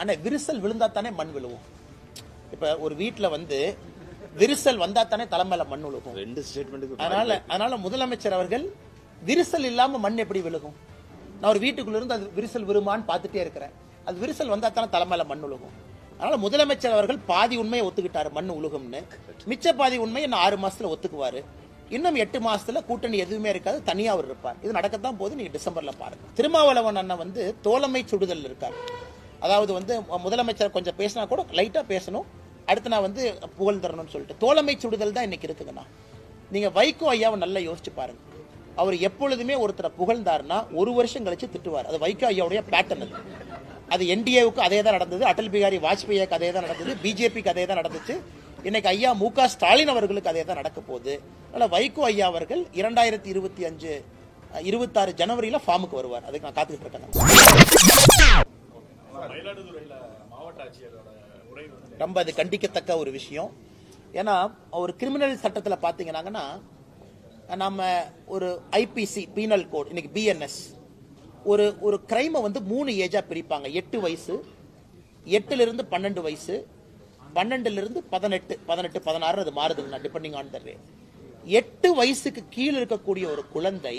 அண்ணா விரிசல் விழுந்தா தானே மண் விழுவும்? இப்ப ஒரு வீட்ல வந்து விரிசல் வந்தா தானே தலைமையில மண் விழுகும் ரெண்டு ஸ்டேட்மெண்ட்டுக்கு அதனால அதனால முதலமைச்சர் அவர்கள் விரிசல் இல்லாம மண் எப்படி விழுகும்? நான் ஒரு வீட்டுக்குள்ள இருந்து அது விரிசல் விரும்பான்னு பார்த்துட்டே இருக்கிறேன். அது விரிசல் வந்தா தானே தலைமையில மண் விழுகும் அதனால முதலமைச்சர் அவர்கள் பாதி உண்மையை ஒத்துக்கிட்டாரு மண் உழுகும்னு. மிச்ச பாதி உண்மையை இன்னும் ஆறு மாசத்துல ஒத்துக்குவாரு. இன்னும் எட்டு மாசத்துல கூட்டணி எதுவுமே இருக்காது தனியா அவர் இருப்பார். இது நடக்கத்தான் போது நீங்க டிசம்பர்ல பாருங்க. திருமாவளவன் அண்ணன் வந்து தோழமை சுடுதல் இருக்கார். அதாவது வந்து முதலமைச்சர் கொஞ்சம் பேசினா கூட லைட்டாக பேசணும். அடுத்து நான் வந்து புகழ் தரணும்னு சொல்லிட்டு. தோழமை சுடுதல் தான் இன்னைக்கு இருக்குதுண்ணா. நீங்கள் வைகோ ஐயாவை நல்லா யோசிச்சு பாருங்க. அவர் எப்பொழுதுமே ஒருத்தரை புகழ்ந்தாருன்னா ஒரு வருஷம் கழிச்சு திட்டுவார். அது வைகோ ஐயாவுடைய பேட்டர்ன் அது. அது என்டிஏவுக்கு அதே தான் நடந்தது. அடல் பிகாரி வாஜ்பேயிக்கு அதே தான் நடந்தது. பிஜேபிக்கு அதே தான் நடந்துச்சு. இன்னைக்கு ஐயா மு க ஸ்டாலின் அவர்களுக்கு அதே தான் நடக்க போகுது. அதனால் வைகோ ஐயா அவர்கள் இரண்டாயிரத்தி இருபத்தி அஞ்சு இருபத்தாறு ஜனவரியில் ஃபார்முக்கு வருவார். அதுக்கு நான் காத்துக்கிட்டு இருக்கேன். ரொம்ப அது கண்டிக்கத்தக்க ஒரு விஷயம். ஏன்னா ஒரு கிரிமினல் சட்டத்தில் பார்த்தீங்கன்னாங்கன்னா நம்ம ஒரு ஐபிசி பீனல் கோட் இன்னைக்கு பிஎன்எஸ் ஒரு ஒரு கிரைமை வந்து மூணு ஏஜா பிரிப்பாங்க. எட்டு வயசு எட்டுலேருந்து பன்னெண்டு வயசு பன்னெண்டுலேருந்து பதினெட்டு பதினெட்டு பதினாறு அது மாறுதுங்கண்ணா டிபெண்டிங் ஆன் த ரேட் எட்டு வயசுக்கு கீழே இருக்கக்கூடிய ஒரு குழந்தை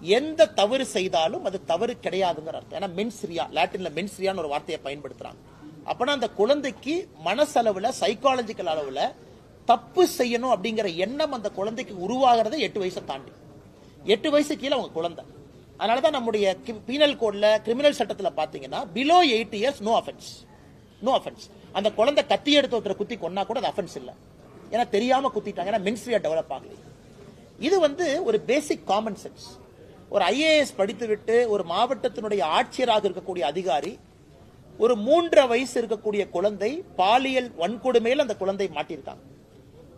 எந்த தவறு செய்தாலும் அது தவறு கிடையாதுங்கிற அர்த்தம். ஏன்னா மென்ஸ்ரியா லாட்டின்ல மென்ஸ்ரியான்னு ஒரு வார்த்தையை பயன்படுத்துறாங்க. அப்பனா அந்த குழந்தைக்கு மனசளவுல சைக்காலஜிக்கல் அளவுல தப்பு செய்யணும் அப்படிங்கிற எண்ணம் அந்த குழந்தைக்கு உருவாகிறத எட்டு வயசை தாண்டி. எட்டு வயசு கீழே அவங்க குழந்தை. அதனாலதான் நம்முடைய பீனல் கோட்ல கிரிமினல் சட்டத்துல பாத்தீங்கன்னா below eight years no offence no offence அந்த குழந்தை கத்தி எடுத்து ஒருத்தரை குத்தி கொன்னா கூட அது அஃபென்ஸ் இல்லை. ஏன்னா தெரியாம குத்திட்டாங்க. ஏன்னா மென்ஸ்ரியா டெவலப் ஆகலை. இது வந்து ஒரு பேசிக் காமன் சென்ஸ் ஒரு ஐஏஎஸ் படித்துவிட்டு ஒரு மாவட்டத்தினுடைய ஆட்சியராக இருக்கக்கூடிய அதிகாரி ஒரு மூன்றரை வயசு இருக்கக்கூடிய குழந்தை பாலியல் வன்கொடுமையில் அந்த குழந்தை மாட்டியிருக்காங்க.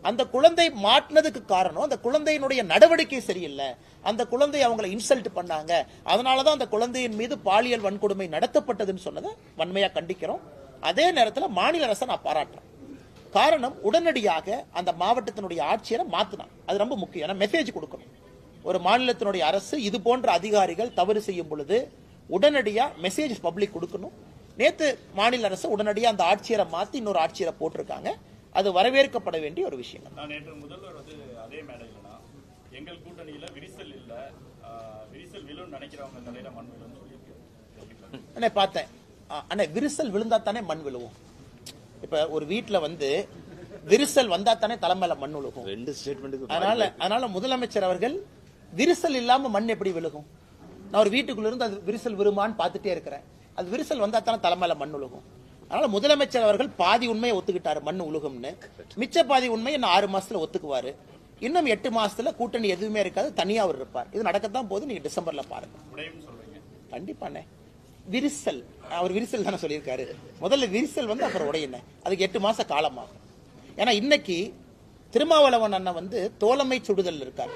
அந்த குழந்தை மாட்டினதுக்கு காரணம் அந்த குழந்தையினுடைய நடவடிக்கை சரியில்லை. அந்த குழந்தை அவங்களை இன்சல்ட் பண்ணாங்க. அதனாலதான் அந்த குழந்தையின் மீது பாலியல் வன்கொடுமை நடத்தப்பட்டதுன்னு சொன்னதை வன்மையாக கண்டிக்கிறோம். அதே நேரத்தில் மாநில அரசை நான் பாராட்டுறேன். காரணம் உடனடியாக அந்த மாவட்டத்தினுடைய ஆட்சியரை மாற்றினான் அது ரொம்ப முக்கியம். ஏன்னா மெசேஜ் கொடுக்கணும். ஒரு மாநிலத்தினுடைய அரசு இது போன்ற அதிகாரிகள் தவறு செய்யும் பொழுது உடனடியாக மெசேஜ் பப்ளிக் கொடுக்கணும். நேத்து மாநில அரசு உடனடியா அந்த ஆட்சியரை மாத்தி இன்னொரு ஆட்சியரை போட்டிருக்காங்க. அது வரவேற்கப்பட வேண்டிய ஒரு விஷயம் நான் நேற்று முதல்வர் வந்து அதே மேடையிலனா எங்கள் கூட்டணியில விரிசல் இல்ல. விரிசல் விழுன்னு நினைக்கிறவங்க தலையில மண் விழுன்னு சொல்லியிருக்கேன் அண்ணே பார்த்தேன். அண்ணே விரிசல் விழுந்தா தானே மண் விழுவும். இப்ப ஒரு வீட்ல வந்து விரிசல் வந்தா தானே தலைமையில மண் விழுகும் ரெண்டு ஸ்டேட்மெண்ட்டுக்கு அதனால அதனால முதலமைச்சர் அவர்கள் விரிசல் இல்லாம மண் எப்படி விழுகும்? நான் ஒரு வீட்டுக்குள்ள இருந்து அது விரிசல் விரும்பான்னு பார்த்துட்டே இருக்கிறேன். அது விரிசல் வந்தா தானே தலைமையில மண் விழுகும் அதனால முதலமைச்சர் அவர்கள் பாதி உண்மையை ஒத்துக்கிட்டாரு மண் உழுகும்னு. மிச்ச பாதி உண்மையை இன்னும் ஆறு மாசத்துல ஒத்துக்குவாரு. இன்னும் எட்டு மாசத்துல கூட்டணி எதுவுமே இருக்காது தனியா அவர் இருப்பார். இது நடக்கத்தான் போது நீங்க டிசம்பர்ல பாருங்க. உடையும் சொல்றீங்க. கண்டிப்பாண்ணே. விரிசல். அவர் விரிசல் தானே சொல்லியிருக்காரு. முதல்ல விரிசல் வந்து அப்புறம் உடையின அதுக்கு எட்டு மாச காலமாகும். ஏன்னா இன்னைக்கு திருமாவளவன் அண்ணன் வந்து தோழமை சுடுதல் இருக்கார்.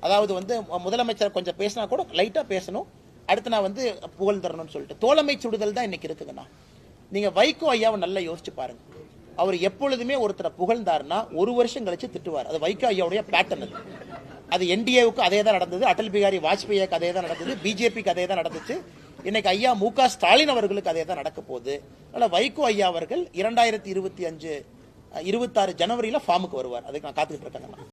அதாவது வந்து முதலமைச்சர் கொஞ்சம் பேசினா கூட லைட்டா பேசணும். அடுத்து நான் வந்து புகழ் தரணும்னு சொல்லிட்டு. தோழமை சுடுதல் தான் இன்னைக்கு இருக்குதுண்ணா. நீங்கள் வைகோ ஐயாவை நல்லா யோசிச்சு பாருங்க. அவர் எப்பொழுதுமே ஒருத்தரை புகழ்ந்தாருன்னா ஒரு வருஷம் கழிச்சு திட்டுவார். அது வைகோ ஐயாவுடைய பேட்டர்ன் அது. அது என்டிஏவுக்கு அதே தான் நடந்தது. அடல் பிகாரி வாஜ்பேயிக்கு அதே தான் நடந்தது. பிஜேபிக்கு அதே தான் நடந்துச்சு. இன்னைக்கு ஐயா மு க ஸ்டாலின் அவர்களுக்கு அதே தான் நடக்க போகுது. அதனால் வைகோ ஐயா அவர்கள் இரண்டாயிரத்தி இருபத்தி அஞ்சு இருபத்தாறு ஜனவரியில் ஃபார்முக்கு வருவார். அதுக்கு நான் காத்துக்கிட்டு இருக்கேன்.